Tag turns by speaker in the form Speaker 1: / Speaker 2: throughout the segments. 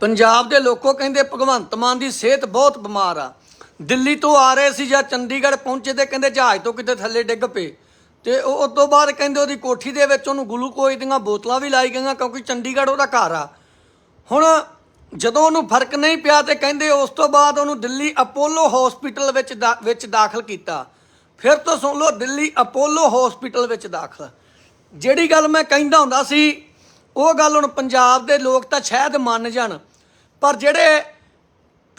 Speaker 1: ਪੰਜਾਬ ਦੇ ਲੋਕੋ ਕਹਿੰਦੇ, ਭਗਵੰਤ ਮਾਨ ਦੀ ਸਿਹਤ ਬਹੁਤ ਬਿਮਾਰ ਆ। ਦਿੱਲੀ ਤੋਂ ਆ ਰਹੇ ਸੀ ਜਾਂ ਚੰਡੀਗੜ੍ਹ ਪਹੁੰਚੇ ਤੇ ਕਹਿੰਦੇ ਜਹਾਜ਼ ਤੋਂ ਕਿਤੇ ਥੱਲੇ ਡਿੱਗ ਪਏ। ਤੇ ਉਹ ਉਸ ਤੋਂ ਬਾਅਦ ਕਹਿੰਦੇ ਉਹਦੀ ਕੋਠੀ ਦੇ ਵਿੱਚ ਉਹਨੂੰ ਗਲੂਕੋਜ਼ ਦੀਆਂ ਬੋਤਲਾਂ ਵੀ ਲਾਈ ਗਈਆਂ ਕਿਉਂਕਿ ਚੰਡੀਗੜ੍ਹ ਉਹਦਾ ਘਰ ਆ। ਹੁਣ ਜਦੋਂ ਉਹਨੂੰ ਫ਼ਰਕ ਨਹੀਂ ਪਿਆ ਤੇ ਕਹਿੰਦੇ ਉਸ ਤੋਂ ਬਾਅਦ ਉਹਨੂੰ ਦਿੱਲੀ ਅਪੋਲੋ ਹਸਪੀਟਲ ਵਿੱਚ ਦਾ- ਵਿੱਚ ਦਾਖਲ ਕੀਤਾ। ਫਿਰ ਤੋਂ ਸੁਣ ਲਓ, ਦਿੱਲੀ ਅਪੋਲੋ ਹਸਪੀਟਲ ਵਿੱਚ ਦਾਖਲ। ਜਿਹੜੀ ਗੱਲ ਮੈਂ ਕਹਿੰਦਾ ਹੁੰਦਾ ਸੀ, ਉਹ ਗੱਲ ਹੁਣ ਪੰਜਾਬ ਦੇ ਲੋਕ ਤਾਂ ਸ਼ਾਇਦ ਮੰਨ ਜਾਣ। ਪਰ ਜਿਹੜੇ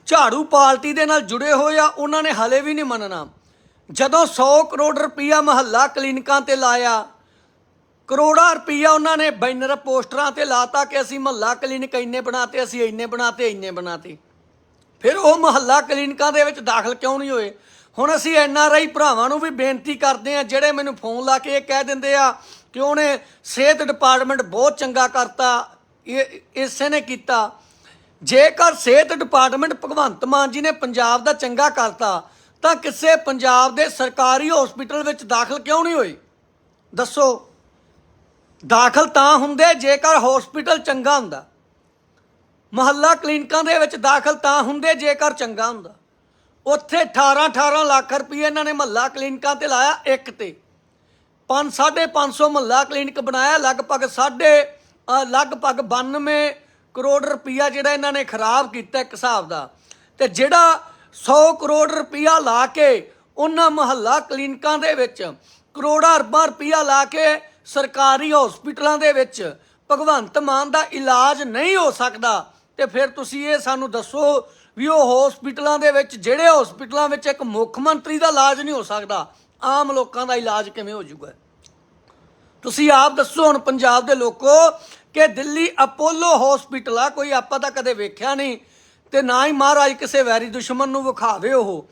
Speaker 1: ਝਾੜੂ ਪਾਰਟੀ ਦੇ ਨਾਲ ਜੁੜੇ ਹੋਏ ਆ, ਉਹਨਾਂ ਨੇ ਹਲੇ ਵੀ ਨਹੀਂ ਮੰਨਣਾ। ਜਦੋਂ 100 ਕਰੋੜ ਰੁਪਈਆ ਮਹੱਲਾ ਕਲੀਨਿਕਾਂ ਤੇ ਲਾਇਆ, ਕਰੋੜਾਂ ਰੁਪਈਆ ਉਹਨਾਂ ਨੇ ਬੈਨਰ ਪੋਸਟਰਾਂ ਤੇ ਲਾਤਾ ਕਿ ਅਸੀਂ ਮਹੱਲਾ ਕਲੀਨਿਕ ਇੰਨੇ ਬਣਾਤੇ, ਅਸੀਂ ਇੰਨੇ ਬਣਾਤੇ ਇੰਨੇ ਬਣਾਤੇ। ਫਿਰ ਉਹ ਮਹੱਲਾ ਕਲੀਨਿਕਾਂ ਦੇ ਵਿੱਚ ਦਾਖਲ ਕਿਉਂ ਨਹੀਂ ਹੋਏ? ਹੁਣ ਅਸੀਂ ਐਨ ਆਰ ਆਈ ਭਰਾਵਾਂ ਨੂੰ ਵੀ ਬੇਨਤੀ ਕਰਦੇ ਆ ਜਿਹੜੇ ਮੈਨੂੰ ਫੋਨ ਲਾ ਕੇ ਇਹ ਕਹਿ ਦਿੰਦੇ ਆ ਕਿ ਉਹਨੇ ਸਿਹਤ ਡਿਪਾਰਟਮੈਂਟ ਬਹੁਤ ਚੰਗਾ ਕਰਤਾ, ਇਹ ਇਸੇ ਨੇ ਕੀਤਾ। ਜੇਕਰ ਸਿਹਤ ਡਿਪਾਰਟਮੈਂਟ ਭਗਵੰਤ ਮਾਨ ਜੀ ਨੇ ਪੰਜਾਬ ਦਾ ਚੰਗਾ ਕਰਤਾ, ਤਾਂ ਕਿਸੇ ਪੰਜਾਬ ਦੇ ਸਰਕਾਰੀ ਹਸਪੀਟਲ ਵਿੱਚ ਦਾਖਲ ਕਿਉਂ ਨਹੀਂ ਹੋਏ? ਦੱਸੋ। ਦਾਖਲ ਤਾਂ ਹੁੰਦੇ ਜੇਕਰ ਹਸਪੀਟਲ ਚੰਗਾ ਹੁੰਦਾ। ਮਹੱਲਾ ਕਲੀਨਿਕਾਂ ਦੇ ਵਿੱਚ ਦਾਖਲ ਤਾਂ ਹੁੰਦੇ ਜੇਕਰ ਚੰਗਾ ਹੁੰਦਾ। ਉੱਥੇ 18 18 ਲੱਖ ਰੁਪਏ ਇਹਨਾਂ ਨੇ ਮਹੱਲਾ ਕਲੀਨਿਕਾਂ ਤੇ ਲਾਇਆ ਇੱਕ ਤੇ। 5 550 ਮਹੱਲਾ ਕਲੀਨਿਕ ਬਣਾਇਆ, ਲਗਭਗ ਸਾਢੇ ਲਗਭਗ 92 ਕਰੋੜ ਰੁਪਈਆ ਜਿਹੜਾ ਇਹਨਾਂ ਨੇ ਖਰਾਬ ਕੀਤਾ ਇੱਕ ਹਿਸਾਬ ਦਾ। ਤੇ ਜਿਹੜਾ 100 ਕਰੋੜ ਰੁਪਈਆ ਲਾ ਕੇ ਉਹਨਾਂ ਮਹੱਲਾ ਕਲੀਨਿਕਾਂ ਦੇ ਵਿੱਚ, ਕਰੋੜਾਂ ਅਰਬਾਂ ਰੁਪਈਆ ਲਾ ਕੇ ਸਰਕਾਰੀ ਹਸਪੀਟਲਾਂ ਦੇ ਵਿੱਚ ਭਗਵੰਤ ਮਾਨ ਦਾ ਇਲਾਜ ਨਹੀਂ ਹੋ ਸਕਦਾ, ਤੇ ਫਿਰ ਤੁਸੀਂ ਇਹ ਸਾਨੂੰ ਦੱਸੋ ਵੀ ਉਹ ਹਸਪੀਟਲਾਂ ਦੇ ਵਿੱਚ, ਜਿਹੜੇ ਹਸਪੀਟਲਾਂ ਵਿੱਚ ਇੱਕ ਮੁੱਖ ਮੰਤਰੀ ਦਾ ਇਲਾਜ ਨਹੀਂ ਹੋ ਸਕਦਾ, ਆਮ ਲੋਕਾਂ ਦਾ ਇਲਾਜ ਕਿਵੇਂ ਹੋ ਜਾਊਗਾ? ਤੁਸੀਂ ਆਪ ਦੱਸੋ ਹੁਣ ਪੰਜਾਬ ਦੇ ਲੋਕੋ ਕਿ ਦਿੱਲੀ ਅਪੋਲੋ ਹਸਪੀਟਲ ਆ, ਕੋਈ ਆਪਾਂ ਤਾਂ ਕਦੇ ਵੇਖਿਆ ਨਹੀਂ ਤੇ ਨਾ ਹੀ ਮਹਾਰਾਜ ਕਿਸੇ ਵੈਰੀ ਦੁਸ਼ਮਣ ਨੂੰ ਵਿਖਾਵੇ ਉਹ।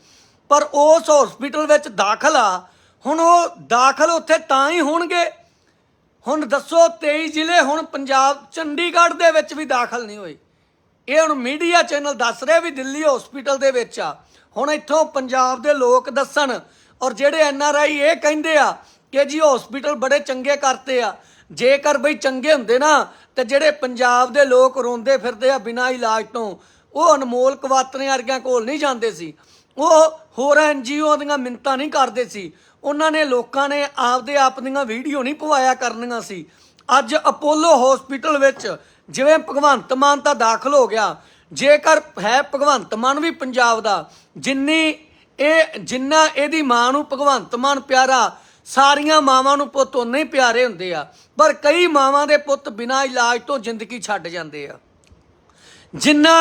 Speaker 1: ਪਰ ਉਸ ਹਸਪੀਟਲ ਵਿੱਚ ਦਾਖਲ ਆ। ਹੁਣ ਉਹ ਦਾਖਲ ਉੱਥੇ ਤਾਂ ਹੀ ਹੋਣਗੇ। ਹੁਣ ਦੱਸੋ 23 ਜ਼ਿਲ੍ਹੇ ਹੁਣ ਪੰਜਾਬ, ਚੰਡੀਗੜ੍ਹ ਦੇ ਵਿੱਚ ਵੀ ਦਾਖਲ ਨਹੀਂ ਹੋਏ। ਇਹ ਹੁਣ ਮੀਡੀਆ ਚੈਨਲ ਦੱਸ ਰਿਹਾ ਵੀ ਦਿੱਲੀ ਹਸਪੀਟਲ ਦੇ ਵਿੱਚ ਆ। ਹੁਣ ਇੱਥੋਂ ਪੰਜਾਬ ਦੇ ਲੋਕ ਦੱਸਣ ਔਰ ਜਿਹੜੇ ਐਨ ਆਰ ਆਈ ਇਹ ਕਹਿੰਦੇ ਆ ਕਿ ਜੀ ਹਸਪੀਟਲ ਬੜੇ ਚੰਗੇ ਕਰਤੇ ਆ। ਜੇਕਰ ਬਈ ਚੰਗੇ ਹੁੰਦੇ ਨਾ, ਤੇ ਜਿਹੜੇ ਪੰਜਾਬ ਦੇ ਲੋਕ ਰੋਂਦੇ ਫਿਰਦੇ ਆ ਬਿਨਾਂ ਇਲਾਜ ਤੋਂ, ਉਹ ਅਨਮੋਲ ਕਵਾਤਰੇ ਵਰਗਿਆਂ ਕੋਲ ਨਹੀਂ ਜਾਂਦੇ ਸੀ। ਉਹ ਹੋਰ ਐਨਜੀਓ ਦੀਆਂ ਮਿੰਤਾਂ ਨਹੀਂ ਕਰਦੇ ਸੀ। ਉਹਨਾਂ ਨੇ ਲੋਕਾਂ ਨੇ ਆਪਦੇ ਆਪ ਦੀਆਂ ਵੀਡੀਓ ਨਹੀਂ ਪਵਾਇਆ ਕਰਨੀਆਂ ਸੀ। ਅੱਜ ਅਪੋਲੋ ਹਸਪੀਟਲ ਵਿੱਚ ਜਿਵੇਂ ਭਗਵੰਤ ਮਾਨ ਤਾਂ ਦਾਖਲ ਹੋ ਗਿਆ, ਜੇਕਰ ਹੈ ਭਗਵੰਤ ਮਾਨ ਵੀ ਪੰਜਾਬ ਦਾ, ਜਿੰਨੀ ਇਹ, ਜਿੰਨਾ ਇਹਦੀ ਮਾਂ ਨੂੰ ਭਗਵੰਤ ਮਾਨ ਪਿਆਰਾ ਸਾਰੀਆਂ ਮਾਵਾਂ ਨੂੰ ਪੁੱਤ ਉਨੇ ਹੀ ਪਿਆਰੇ ਹੁੰਦੇ ਆ, ਪਰ ਕਈ ਮਾਵਾਂ ਦੇ ਪੁੱਤ ਬਿਨਾਂ ਇਲਾਜ ਤੋਂ ਜ਼ਿੰਦਗੀ ਛੱਡ ਜਾਂਦੇ ਆ। ਜਿੰਨਾ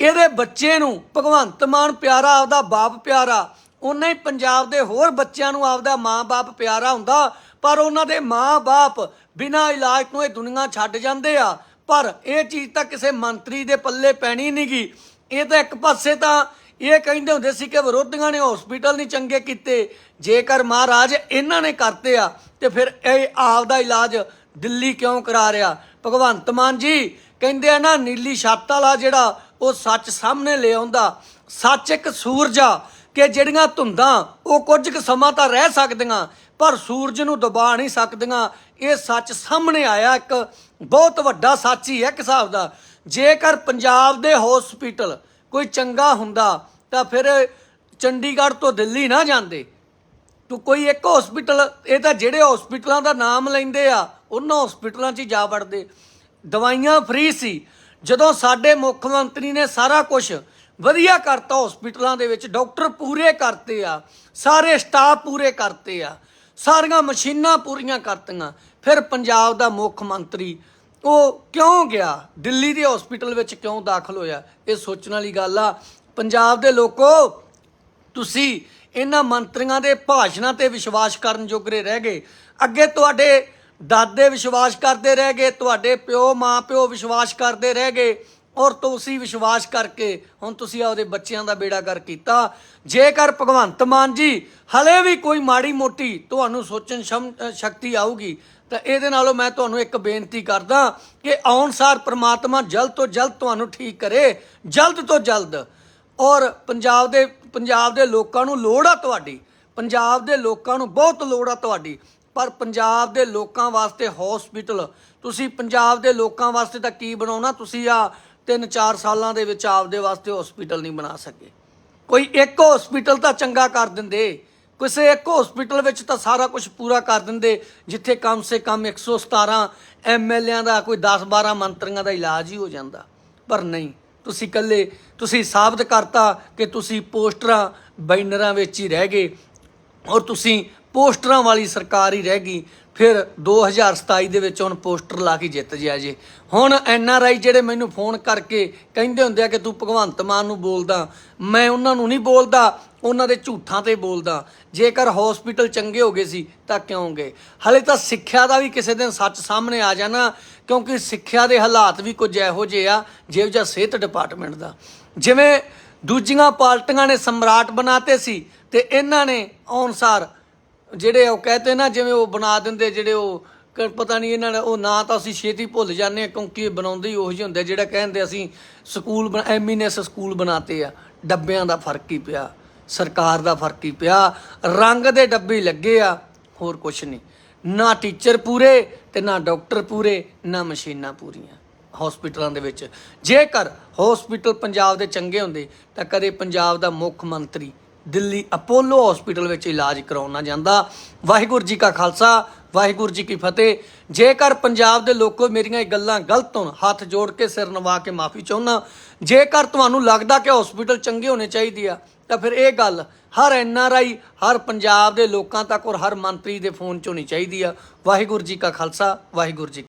Speaker 1: ਇਹਦੇ ਬੱਚੇ ਨੂੰ ਭਗਵੰਤ ਮਾਨ ਪਿਆਰਾ, ਆਪਦਾ ਬਾਪ ਪਿਆਰਾ ਉਹਨਾਂ ਹੀ ਪੰਜਾਬ ਦੇ ਹੋਰ ਬੱਚਿਆਂ ਨੂੰ ਆਪਦਾ ਮਾਂ-ਬਾਪ ਪਿਆਰਾ ਹੁੰਦਾ, ਪਰ ਉਹਨਾਂ ਦੇ ਮਾਂ-ਬਾਪ ਬਿਨਾਂ ਇਲਾਜ ਤੋਂ ਇਹ ਦੁਨੀਆ ਛੱਡ ਜਾਂਦੇ ਆ। ਪਰ ਇਹ ਚੀਜ਼ ਤਾਂ ਕਿਸੇ ਮੰਤਰੀ ਦੇ ਪੱਲੇ ਪੈਣੀ ਨਹੀਂਗੀ ਇਹ ਤਾਂ ਇੱਕ ਪਾਸੇ ਤਾਂ ਇਹ ਕਹਿੰਦੇ ਹੁੰਦੇ ਸੀ ਕਿ ਵਿਰੋਧੀਆਂ ਨੇ ਹਸਪੀਟਲ ਨਹੀਂ ਚੰਗੇ ਕੀਤੇ। ਜੇਕਰ ਮਹਾਰਾਜ ਇਹਨਾਂ ਨੇ ਕਰਤੇ ਆ, ਤੇ ਫਿਰ ਇਹ ਆਪ ਦਾ ਇਲਾਜ ਦਿੱਲੀ ਕਿਉਂ ਕਰਾ ਰਿਹਾ? ਭਗਵੰਤ ਮਾਨ ਜੀ ਕਹਿੰਦੇ ਆ ਨਾ, ਨੀਲੀ ਛੱਤ ਵਾਲਾ ਜਿਹੜਾ, ਉਹ ਸੱਚ ਸਾਹਮਣੇ ਲੈ ਆਉਂਦਾ। ਸੱਚ ਇੱਕ ਸੂਰਜ ਆ ਕਿ ਜਿਹੜੀਆਂ ਧੁੰਦਾਂ, ਉਹ ਕੁਝ ਕੁ ਸਮਾਂ ਤਾਂ ਰਹਿ ਸਕਦੀਆਂ, ਪਰ ਸੂਰਜ ਨੂੰ ਦਬਾ ਨਹੀਂ ਸਕਦੀਆਂ। ਇਹ ਸੱਚ ਸਾਹਮਣੇ ਆਇਆ, ਇੱਕ ਬਹੁਤ ਵੱਡਾ ਸੱਚ ਹੀ ਹੈ ਇੱਕ ਹਿਸਾਬ ਦਾ। ਜੇਕਰ ਪੰਜਾਬ ਦੇ ਹਸਪੀਟਲ ਕੋਈ ਚੰਗਾ ਹੁੰਦਾ ਤਾਂ ਫਿਰ ਚੰਡੀਗੜ੍ਹ ਤੋਂ ਦਿੱਲੀ ਨਾ ਜਾਂਦੇ। ਤੂੰ ਕੋਈ ਇੱਕ ਹਸਪੀਟਲ ਇਹ ਤਾਂ ਜਿਹੜੇ ਹਸਪੀਟਲਾਂ ਦਾ ਨਾਮ ਲੈਂਦੇ ਆ, ਉਹਨਾਂ ਹਸਪੀਟਲਾਂ 'ਚ ਹੀ ਜਾ ਵੜਦੇ। ਦਵਾਈਆਂ ਫ੍ਰੀ ਸੀ। ਜਦੋਂ ਸਾਡੇ ਮੁੱਖ ਮੰਤਰੀ ਨੇ ਸਾਰਾ ਕੁਝ ਵਧੀਆ ਕਰਤਾ ਹਸਪੀਟਲਾਂ ਦੇ ਵਿੱਚ ਡਾਕਟਰ ਪੂਰੇ ਕਰਤੇ ਆ, ਸਾਰੇ ਸਟਾਫ ਪੂਰੇ ਕਰਤੇ ਆ, ਸਾਰੀਆਂ ਮਸ਼ੀਨਾਂ ਪੂਰੀਆਂ ਕਰਤੀਆਂ। ਫਿਰ ਪੰਜਾਬ ਦਾ ਮੁੱਖ ਮੰਤਰੀ ਉਹ ਕਿਉਂ ਗਿਆ? ਦਿੱਲੀ ਦੇ ਹਸਪੀਟਲ ਵਿੱਚ ਕਿਉਂ ਦਾਖਲ ਹੋਇਆ? ਇਹ ਸੋਚਣ ਵਾਲੀ ਗੱਲ ਆ। ਪੰਜਾਬ ਦੇ ਲੋਕੋ, ਤੁਸੀਂ ਇਹਨਾਂ ਮੰਤਰੀਆਂ ਦੇ ਭਾਸ਼ਣਾਂ ਤੇ ਵਿਸ਼ਵਾਸ ਕਰਨ ਜੋਗਰੇ ਰਹਿ ਗਏ। ਅੱਗੇ ਤੁਹਾਡੇ ਦਾਦੇ ਵਿਸ਼ਵਾਸ ਕਰਦੇ ਰਹਿ ਗਏ, ਤੁਹਾਡੇ ਪਿਓ, ਮਾਂ, ਪਿਓ ਵਿਸ਼ਵਾਸ ਕਰਦੇ ਰਹਿ ਗਏ। ਔਰ ਤੁਸੀਂ ਵਿਸ਼ਵਾਸ ਕਰਕੇ ਹੁਣ ਤੁਸੀਂ ਆਪਦੇ ਬੱਚਿਆਂ ਦਾ ਬੇੜਾ ਕਰ ਕੀਤਾ। ਜੇਕਰ ਭਗਵੰਤ ਮਾਨ ਜੀ ਹਲੇ ਵੀ ਕੋਈ ਮਾੜੀ ਮੋਟੀ ਤੁਹਾਨੂੰ ਸੋਚਣ ਸ਼ਮ- ਸ਼ਕਤੀ ਆਊਗੀ ਤਾਂ ਇਹਦੇ ਨਾਲੋਂ ਮੈਂ ਤੁਹਾਨੂੰ ਇੱਕ ਬੇਨਤੀ ਕਰਦਾ ਕਿ ਆਉਣਸਾਰ ਪ੍ਰਮਾਤਮਾ ਜਲਦ ਤੋਂ ਜਲਦ ਤੁਹਾਨੂੰ ਠੀਕ ਕਰੇ, ਜਲਦ ਤੋਂ ਜਲਦ। ਔਰ ਪੰਜਾਬ ਦੇ ਪੰਜਾਬ ਦੇ ਲੋਕਾਂ ਨੂੰ ਲੋੜ ਆ ਤੁਹਾਡੀ। ਪੰਜਾਬ ਦੇ ਲੋਕਾਂ ਨੂੰ ਬਹੁਤ ਲੋੜ ਆ ਤੁਹਾਡੀ। ਪਰ ਪੰਜਾਬ ਦੇ ਲੋਕਾਂ ਵਾਸਤੇ ਹਸਪੀਟਲ ਤੁਸੀਂ ਪੰਜਾਬ ਦੇ ਲੋਕਾਂ ਵਾਸਤੇ ਤਾਂ ਕੀ ਬਣਾਉਣਾ? ਤੁਸੀਂ ਆ 3-4 ਸਾਲਾਂ ਦੇ ਵਿੱਚ ਆਪਦੇ ਵਾਸਤੇ ਹਸਪੀਟਲ ਨਹੀਂ ਬਣਾ ਸਕੇ। ਕੋਈ ਇੱਕ ਹਸਪੀਟਲ ਤਾਂ ਚੰਗਾ ਕਰ ਦਿੰਦੇ। ਕਿਸੇ ਇੱਕ ਹਸਪੀਟਲ ਵਿੱਚ ਤਾਂ ਸਾਰਾ ਕੁਝ ਪੂਰਾ ਕਰ ਦਿੰਦੇ, ਜਿੱਥੇ ਕਮ ਸੇ ਕਮ 117 ਐਮਐਲਏਆਂ ਦਾ ਕੋਈ 10-12 ਮੰਤਰੀਆਂ ਦਾ ਇਲਾਜ ਹੀ ਹੋ ਜਾਂਦਾ। ਪਰ ਨਹੀਂ, ਤੁਸੀਂ ਇਕੱਲੇ, ਤੁਸੀਂ ਸਾਬਤ ਕਰਤਾ ਕਿ ਤੁਸੀਂ ਪੋਸਟਰਾਂ ਬੈਨਰਾਂ ਵਿੱਚ ਹੀ ਰਹਿ ਗਏ ਔਰ ਤੁਸੀਂ ਪੋਸਟਰਾਂ ਵਾਲੀ ਸਰਕਾਰ ਹੀ ਰਹਿ ਗਈ। ਫਿਰ 2027 ਦੇ ਵਿੱਚ ਹੁਣ ਪੋਸਟਰ ਲਾ ਕੇ ਜਿੱਤ ਜਿਆ ਜੇ। ਹੁਣ ਐਨ ਆਰ ਆਈ ਜਿਹੜੇ ਮੈਨੂੰ ਫੋਨ ਕਰਕੇ ਕਹਿੰਦੇ ਹੁੰਦੇ ਆ ਕਿ ਤੂੰ ਭਗਵੰਤ ਮਾਨ ਨੂੰ ਬੋਲਦਾ, ਮੈਂ ਉਹਨਾਂ ਨੂੰ ਨਹੀਂ ਬੋਲਦਾ, ਉਹਨਾਂ ਦੇ ਝੂਠਾਂ ਤੇ ਬੋਲਦਾ। ਜੇਕਰ ਹਸਪੀਟਲ ਚੰਗੇ ਹੋ ਗਏ ਸੀ, ਤਾਂ ਕਿਉਂ ਗਏ? ਹਲੇ ਤਾਂ ਸਿੱਖਿਆ ਦਾ ਵੀ ਕਿਸੇ ਦਿਨ ਸੱਚ ਸਾਹਮਣੇ ਆ ਜਾਣਾ, ਕਿਉਂਕਿ ਸਿੱਖਿਆ ਦੇ ਹਾਲਾਤ ਵੀ ਕੁਝ ਇਹੋ ਜਿਹੇ ਆ, ਜਿਹੋ ਜਿਹਾ ਸਿਹਤ ਡਿਪਾਰਟਮੈਂਟ ਦਾ। ਜਿਵੇਂ ਦੂਜੀਆਂ ਪਾਰਟੀਆਂ ਨੇ ਸਮਰਾਟ ਬਣਾਤੇ ਸੀ, ਤੇ ਇਹਨਾਂ ਨੇ ਅਨੁਸਾਰ ਜਿਹੜੇ ਉਹ ਕਹਤੇ ਨਾ, ਜਿਵੇਂ ਉਹ ਬਣਾ ਦਿੰਦੇ, ਜਿਹੜੇ ਉਹ ਕ- ਪਤਾ ਨਹੀਂ ਇਹਨਾਂ ਨੇ, ਉਹ ਨਾਂ ਤਾਂ ਅਸੀਂ ਛੇਤੀ ਭੁੱਲ ਜਾਂਦੇ ਹਾਂ, ਕਿਉਂਕਿ ਇਹ ਬਣਾਉਂਦੇ ਹੀ ਉਹੋ ਜਿਹੇ ਹੁੰਦੇ ਜਿਹੜਾ ਕਹਿੰਦੇ ਅਸੀਂ ਸਕੂਲ ਐਮੀਨੈਸ ਸਕੂਲ ਬਣਾਤੇ ਆ। ਡੱਬਿਆਂ ਦਾ ਫ਼ਰਕ ਹੀ ਪਿਆ, ਸਰਕਾਰ ਦਾ ਫ਼ਰਕ ਹੀ ਪਿਆ, ਰੰਗ ਦੇ ਡੱਬੇ ਲੱਗੇ ਆ, ਹੋਰ ਕੁਛ ਨਹੀਂ। ਨਾ ਟੀਚਰ ਪੂਰੇ ਤੇ ਨਾ ਡਾਕਟਰ ਪੂਰੇ, ਨਾ ਮਸ਼ੀਨਾਂ ਪੂਰੀਆਂ ਹਸਪੀਟਲਾਂ ਦੇ ਵਿੱਚ। ਜੇਕਰ ਹਸਪੀਟਲ ਪੰਜਾਬ ਦੇ ਚੰਗੇ ਹੁੰਦੇ, ਤਾਂ ਕਦੇ ਪੰਜਾਬ ਦਾ ਮੁੱਖ ਮੰਤਰੀ ਦਿੱਲੀ ਅਪੋਲੋ ਹਸਪੀਟਲ ਵਿੱਚ ਇਲਾਜ ਕਰਾਉਣਾ ਜਾਂਦਾ। ਵਾਹਿਗੁਰੂ ਜੀ ਕਾ ਖਾਲਸਾ, ਵਾਹਿਗੁਰੂ ਜੀ ਕੀ ਫਤਿਹ। ਜੇਕਰ ਪੰਜਾਬ ਦੇ ਲੋਕੋ ਮੇਰੀਆਂ ਇਹ ਗੱਲਾਂ ਗਲਤ ਹੋਣ, ਹੱਥ ਜੋੜ ਕੇ ਸਿਰ ਨਵਾ ਕੇ ਮਾਫੀ ਚਾਹੁੰਦਾ। ਜੇਕਰ ਤੁਹਾਨੂੰ ਲੱਗਦਾ ਕਿ ਹਸਪੀਟਲ ਚੰਗੇ ਹੋਣੇ ਚਾਹੀਦੇ ਆ, ਤਾਂ ਫਿਰ ਇਹ ਗੱਲ ਹਰ ਐਨ ਆਰ ਆਈ, ਹਰ ਪੰਜਾਬ ਦੇ ਲੋਕਾਂ ਤੱਕ ਔਰ ਹਰ ਮੰਤਰੀ ਦੇ ਫੋਨ 'ਚ ਹੋਣੀ ਚਾਹੀਦੀ ਆ। ਵਾਹਿਗੁਰੂ ਜੀ ਕਾ ਖਾਲਸਾ, ਵਾਹਿਗੁਰੂ ਜੀ